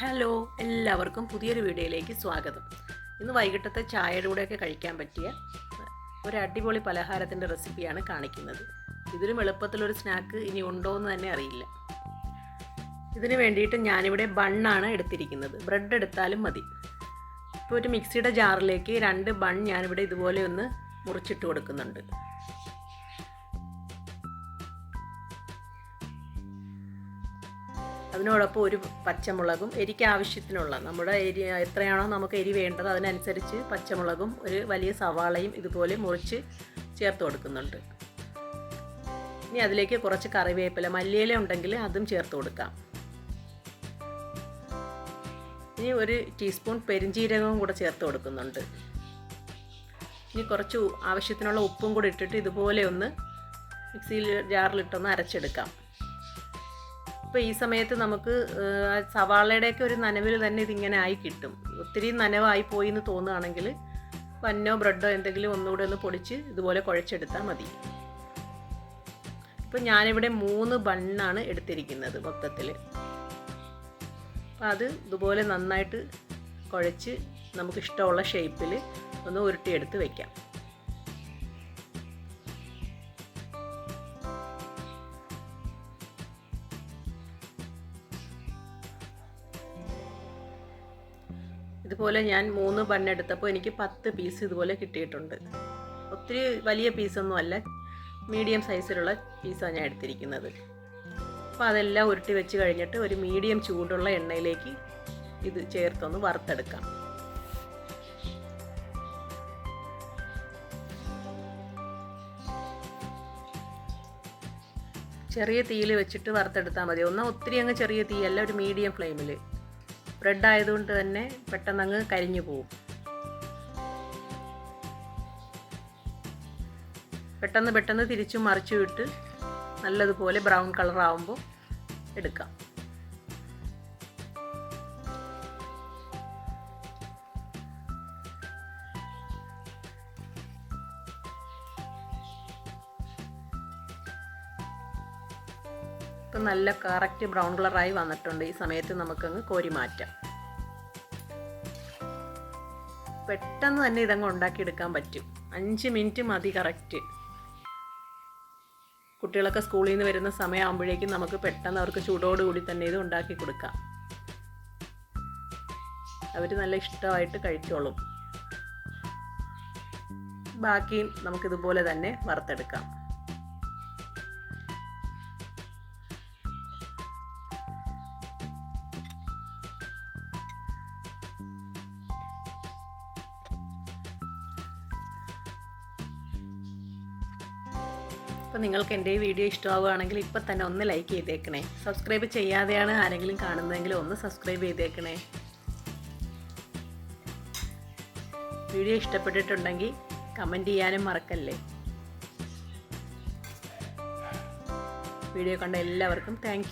Hello എല്ലാവർക്കും പുതിയൊരു വീഡിയോയിലേക്ക് സ്വാഗതം. ഇന്ന് വൈകിട്ടത്തെ ചായയുടെ കൂടെയൊക്കെ കഴിക്കാൻ പറ്റിയ ഒരു അടിപൊളി പലഹാരത്തിന്റെ റെസിപ്പിയാണ് കാണിക്കുന്നത്. ഇതിലും എളുപ്പത്തിലൊരു സ്നാക്ക് ഇനി ഉണ്ടോ എന്ന് തന്നെ അറിയില്ല. ഇതിന് വേണ്ടിയിട്ട് ഞാനിവിടെ ബണ്ണാണ് എടുത്തിരിക്കുന്നത്. ബ്രെഡ് എടുത്താലും മതി. ഇപ്പോൾ ഒരു മിക്സിയുടെ ജാറിലേക്ക് രണ്ട് ബൺ ഞാനിവിടെ ഇതുപോലെ ഒന്ന് മുറിച്ചിട്ട് കൊടുക്കുന്നുണ്ട്. അതിനോടൊപ്പം ഒരു പച്ചമുളകും എരിക്ക് ആവശ്യത്തിനുള്ള നമ്മുടെ എരി എത്രയാണോ നമുക്ക് എരി വേണ്ടത് അതിനനുസരിച്ച് പച്ചമുളകും ഒരു വലിയ സവാളയും ഇതുപോലെ മുറിച്ച് ചേർത്ത് കൊടുക്കുന്നുണ്ട്. ഇനി അതിലേക്ക് കുറച്ച് കറിവേപ്പില മല്ലിയില ഉണ്ടെങ്കിൽ അതും ചേർത്ത് കൊടുക്കാം. ഇനി ഒരു ടീസ്പൂൺ പെരിഞ്ചീരകവും കൂടെ ചേർത്ത് കൊടുക്കുന്നുണ്ട്. ഇനി കുറച്ച് ആവശ്യത്തിനുള്ള ഉപ്പും കൂടി ഇട്ടിട്ട് ഇതുപോലെ ഒന്ന് മിക്സിയിൽ ജാറിലിട്ടൊന്ന് അരച്ചെടുക്കാം. ഇപ്പോൾ ഈ സമയത്ത് നമുക്ക് സവാളയുടെയൊക്കെ ഒരു നനവിൽ തന്നെ ഇതിങ്ങനെ ആയി കിട്ടും. ഒത്തിരി നനവായി പോയി എന്ന് തോന്നുകയാണെങ്കിൽ പന്നോ ബ്രെഡോ എന്തെങ്കിലും ഒന്നുകൂടെ ഒന്ന് പൊടിച്ച് ഇതുപോലെ കുഴച്ചെടുത്താൽ മതി. ഇപ്പം ഞാനിവിടെ മൂന്ന് ബണ്ണാണ് എടുത്തിരിക്കുന്നത് മൊത്തത്തിൽ അപ്പം അത് ഇതുപോലെ നന്നായിട്ട് കുഴച്ച് നമുക്കിഷ്ടമുള്ള ഷേപ്പിൽ ഒന്ന് ഉരുട്ടിയെടുത്ത് വയ്ക്കാം ഇതുപോലെ ഞാൻ മൂന്ന് ബണ്ണെടുത്തപ്പോൾ എനിക്ക് പത്ത് പീസ് ഇതുപോലെ കിട്ടിയിട്ടുണ്ട്. ഒത്തിരി വലിയ പീസൊന്നും അല്ല മീഡിയം സൈസിലുള്ള പീസാണ് ഞാൻ എടുത്തിരിക്കുന്നത്. അപ്പോൾ അതെല്ലാം ഉരുട്ടി വെച്ച് കഴിഞ്ഞിട്ട് ഒരു മീഡിയം ചൂടുള്ള എണ്ണയിലേക്ക് ഇത് ചേർത്തൊന്ന് വറുത്തെടുക്കാം. ചെറിയ തീയിൽ വെച്ചിട്ട് വറുത്തെടുത്താൽ മതി. ഒന്നാ ഒത്തിരി അങ്ങ് ചെറിയ തീയല്ല ഒരു മീഡിയം ഫ്ലെയിമിൽ ബ്രെഡ് ആയതുകൊണ്ട് തന്നെ പെട്ടെന്ന് അങ്ങ് കരിഞ്ഞു പോകും പെട്ടെന്ന് പെട്ടെന്ന് തിരിച്ചും മറിച്ചു വിട്ട് നല്ലതുപോലെ ബ്രൗൺ കളർ ആവുമ്പോൾ എടുക്കാം. ഇപ്പം നല്ല കറക്റ്റ് ബ്രൗൺ കളറായി വന്നിട്ടുണ്ട്. ഈ സമയത്ത് നമുക്കങ്ങ് കോരി മാറ്റാം. പെട്ടെന്ന് തന്നെ ഇതങ്ങ് ഉണ്ടാക്കിയെടുക്കാൻ പറ്റും. അഞ്ച് മിനിറ്റ് മതി കറക്റ്റ്. കുട്ടികളൊക്കെ സ്കൂളിൽ നിന്ന് വരുന്ന സമയമാകുമ്പോഴേക്കും നമുക്ക് പെട്ടെന്ന് അവർക്ക് ചൂടോടുകൂടി തന്നെ ഇത് ഉണ്ടാക്കി കൊടുക്കാം. അവർ നല്ല ഇഷ്ടമായിട്ട് കഴിച്ചോളും. ബാക്കിയും നമുക്കിതുപോലെ തന്നെ വറുത്തെടുക്കാം. അപ്പോൾ നിങ്ങൾക്ക് എന്റെ ഈ വീഡിയോ ഇഷ്ടമാവുകയാണെങ്കിൽ ഇപ്പോൾ തന്നെ ഒന്ന് ലൈക്ക് ചെയ്തേക്കണേ. സബ്സ്ക്രൈബ് ചെയ്യാതെയാണ് ആരെങ്കിലും കാണുന്നതെങ്കിൽ ഒന്ന് സബ്സ്ക്രൈബ് ചെയ്തേക്കണേ. വീഡിയോ ഇഷ്ടപ്പെട്ടിട്ടുണ്ടെങ്കിൽ കമന്റ് ചെയ്യാനും മറക്കല്ലേ. വീഡിയോ കണ്ട എല്ലാവർക്കും താങ്ക്